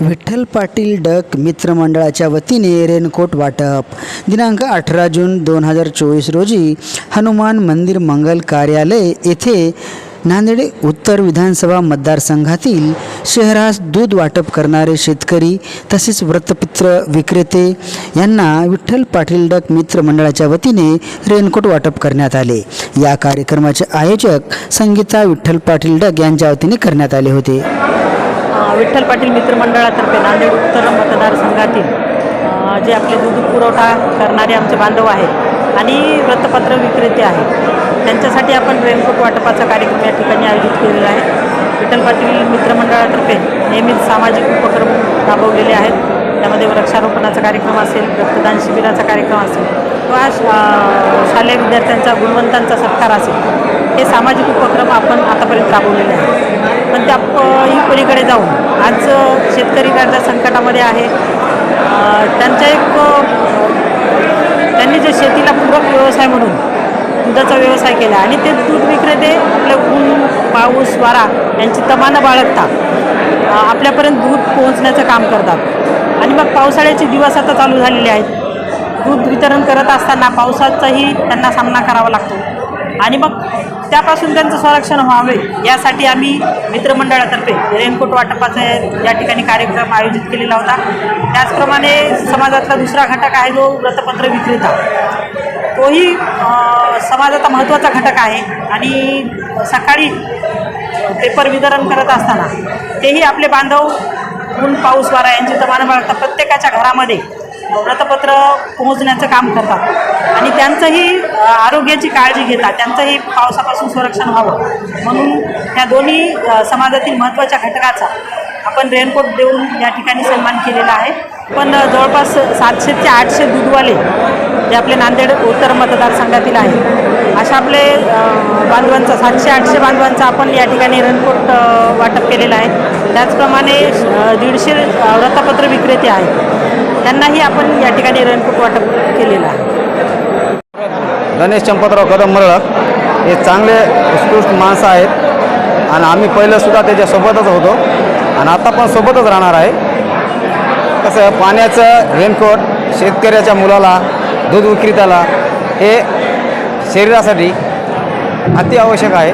Vitthal Patil duck मित्रमंडळाच्या वतीने raincoat वाटप. दिनांक अठरा जून दोन हजार चोवीस रोजी हनुमान मंदिर मंगल कार्यालय येथे नांदेड उत्तर विधानसभा मतदारसंघातील शहरास दूध वाटप करणारे शेतकरी तसेच वृत्तपत्र विक्रेते यांना विठ्ठल पाटील डक मित्र मंडळाच्या वतीने रेनकोट वाटप करण्यात आले. या कार्यक्रमाचे आयोजक संगीता विठ्ठल पाटील डक यांच्या वतीने करण्यात आले होते. विठ्ठल पाटील मित्रमंडळातर्फे नांदेड उत्तर मतदारसंघातील जे आपले दूध पुरवठा करणारे आमचे बांधव आहेत आणि वृत्तपत्र विक्रेते आहेत. त्यांच्यासाठी आपण रेनकोट वाटपाचा कार्यक्रम या ठिकाणी आयोजित केलेला आहे. विठ्ठल पाटील मित्रमंडळातर्फे नेहमीच सामाजिक उपक्रम राबवलेले आहेत. त्यामध्ये वृक्षारोपणाचा कार्यक्रम असेल रक्तदान शिबिराचा कार्यक्रम असेल किंवा शालेय विद्यार्थ्यांचा गुणवंतांचा सत्कार असेल. हे सामाजिक उपक्रम आपण आतापर्यंत राबवलेले आहेत. पण त्या पलीकडे जाऊन आज शेतकरी त्यांच्या संकटामध्ये आहे. त्यांचा त्यांच्या एक त्यांनी जे शेतीला पूरक व्यवसाय म्हणून दुधाचा व्यवसाय केला आणि ते दूध विक्रेते आपले ऊन पाऊस वारा यांची तमानं बाळगता आपल्यापर्यंत दूध पोहोचण्याचं काम करतात. आणि मग पावसाळ्याचे दिवस आता चालू झालेले आहेत. दूध वितरण करत असताना पावसाचाही त्यांना सामना करावा लागतो. आणि मग त्यापासून त्यांचं संरक्षण व्हावे यासाठी आम्ही मित्रमंडळातर्फे रेनकोट वाटपाचा या ठिकाणी कार्यक्रम आयोजित केलेला होता. त्याचप्रमाणे समाजातला दुसरा घटक आहे जो वृत्तपत्र विक्रेता. तोही समाजाचा महत्त्वाचा घटक आहे आणि सकाळी पेपर वितरण करत असताना तेही आपले बांधव ऊन पाऊस वारा यांची तमानं प्रत्येकाच्या घरामध्ये व्रतपत्र पोहोचण्याचं काम करतात. आणि त्यांचंही आरोग्याची काळजी घेतात. त्यांचंही पावसापासून संरक्षण व्हावं म्हणून ह्या दोन्ही समाजातील महत्त्वाच्या घटकाचा आपण रेनकोट देऊन या ठिकाणी सन्मान केलेला आहे. पण जवळपास सातशे ते आठशे दूधवाले जे आपले नांदेड उत्तर मतदारसंघातील आहे अशा आपले बांधवांचा सातशे आठशे बांधवांचा आपण या ठिकाणी रेनकोट वाटप केलेलं आहे. त्याचप्रमाणे दीडशे अ, वृत्तपत्र विक्रेते आहेत. त्यांनाही आपण या ठिकाणी रेनकोट वाटप केलेलं आहे. गणेश चंपतराव कदम मरळक हे चांगले उत्कृष्ट माणसं आहेत. आणि आम्ही पहिलंसुद्धा त्याच्यासोबतच होतो. आणि आता पण सोबतच राहणार आहे. कसं पाण्याचं रेनकोट शेतकऱ्याच्या मुलाला दूध विक्रेत्याला हे शरीरासाठी अति आवश्यक आहे.